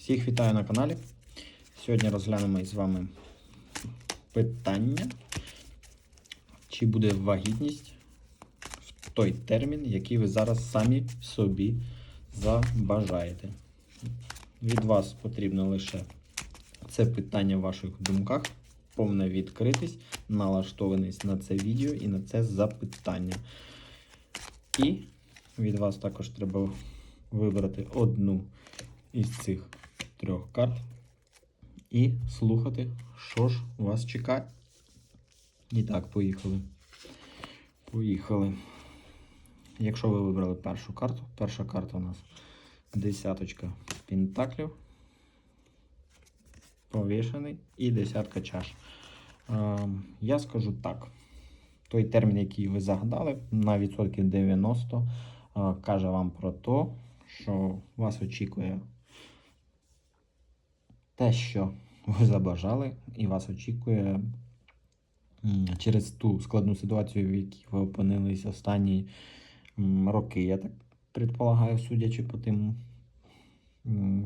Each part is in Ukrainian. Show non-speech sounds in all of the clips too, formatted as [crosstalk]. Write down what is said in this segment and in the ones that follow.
Всіх вітаю на каналі. Сьогодні розглянемо із вами питання, чи буде вагітність в той термін, який ви зараз самі собі забажаєте. Від вас потрібно лише це питання в ваших думках, повна відкритість, налаштованість на це відео і на це запитання. І від вас також треба вибрати одну із цих трьох карт і слухати, що ж вас чекає. І так, поїхали. Поїхали. Якщо ви вибрали першу карту, перша карта у нас десяточка пентаклів, повішений і десятка чаш. Я скажу так. Той термін, який ви загадали, на відсотків 90 е, каже вам про те, що вас очікує те, що ви забажали, і вас очікує через ту складну ситуацію, в якій ви опинились останні роки. Я так предполагаю, судячи по тим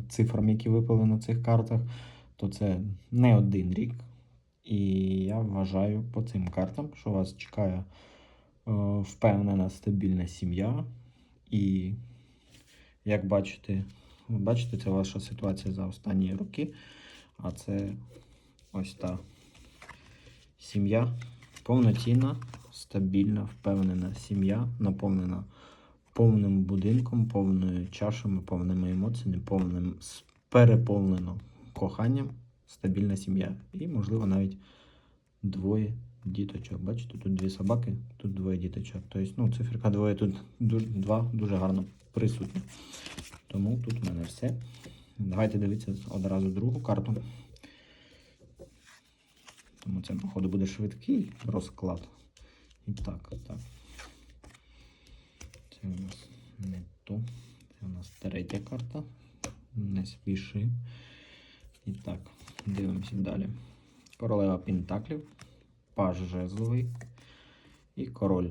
цифрам, які випали на цих картах, то це не один рік. І я вважаю по цим картам, що вас чекає е, впевнена стабільна сім'я. І як бачите, ви бачите, це ваша ситуація за останні роки. А це ось та сім'я. Повноцінна, стабільна, впевнена сім'я, наповнена повним будинком, повною чашами, повними емоціями, повним переповнено коханням, стабільна сім'я. І, можливо, навіть двоє діточок. Бачите, тут дві собаки, тут двоє діточок. Тобто, ну, циферка двоє, тут два дуже гарно присутні. Тому тут в мене все. Давайте дивитися одразу другу карту. Тому це, походу, буде швидкий розклад. І так, так. Це у нас не то. Це у нас третя карта. Не спіши. І так, дивимося далі. Королева Пентаклів, паж жезловий і король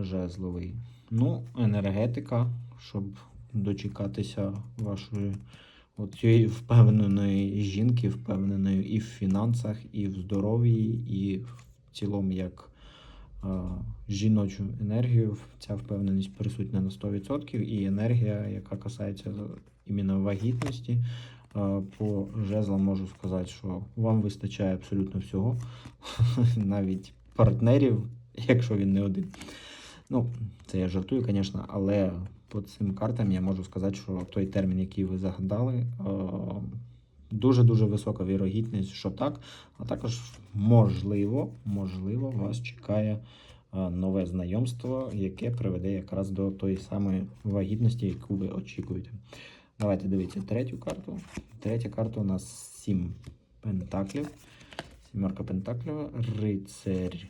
жезловий. Ну, енергетика, щоб дочекатися вашої цієї впевненої жінки, впевненої і в фінансах, і в здоров'ї, і в цілому як жіночу енергію. Ця впевненість присутня на 100%, і енергія, яка касається іменно вагітності. По жезлам можу сказати, що вам вистачає абсолютно всього, [laughs] навіть партнерів, якщо він не один. Ну, це я жартую, звісно, але по цим картам я можу сказати, що той термін, який ви загадали, е, дуже-дуже висока вірогідність, що так. А також можливо, можливо, вас чекає е, нове знайомство, яке приведе якраз до тої самої вагітності, яку ви очікуєте. Давайте дивіться третю карту. Третя карта у нас 7 пентаклів. Сімерка пентаклів, рицарь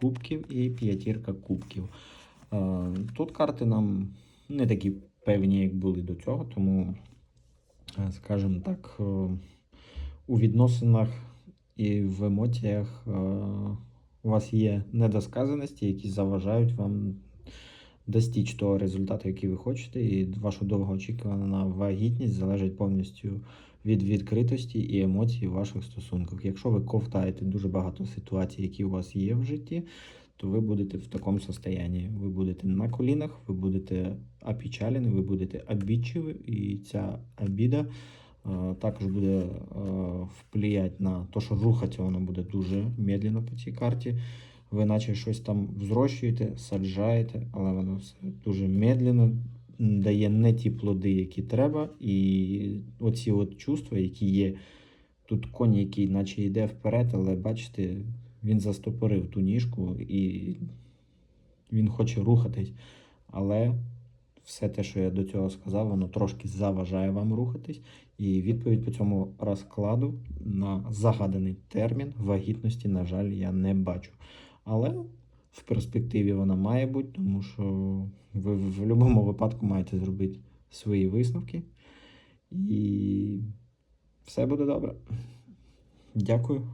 кубків і п'ятірка кубків. Е, Тут карти нам не такі певні, як були до цього, тому, е, скажімо так, е, у відносинах і в емоціях у вас є недосказаності, які заважають вам достичь того результату, який ви хочете, і ваша довгоочікувана вагітність залежить повністю від відкритості і емоцій в ваших стосунках. Якщо ви ковтаєте дуже багато ситуацій, які у вас є в житті, то ви будете в такому состоянні. Ви будете на колінах, ви будете опечалені, ви будете обідчиві, і ця обіда е, також буде е, впливати на те, що рухатися воно буде дуже медленно по цій карті. Ви наче щось там взрощуєте, саджаєте, але воно все дуже медленно дає не ті плоди, які треба. І оці от чувства, які є. Тут конь, який наче йде вперед, але бачите, він застопорив ту ніжку і він хоче рухатись. Але все те, що я до цього сказав, воно трошки заважає вам рухатись. І відповідь по цьому розкладу на загаданий термін вагітності, на жаль, я не бачу. Але в перспективі вона має бути, тому що ви в будь-якому випадку маєте зробити свої висновки. І все буде добре. Дякую.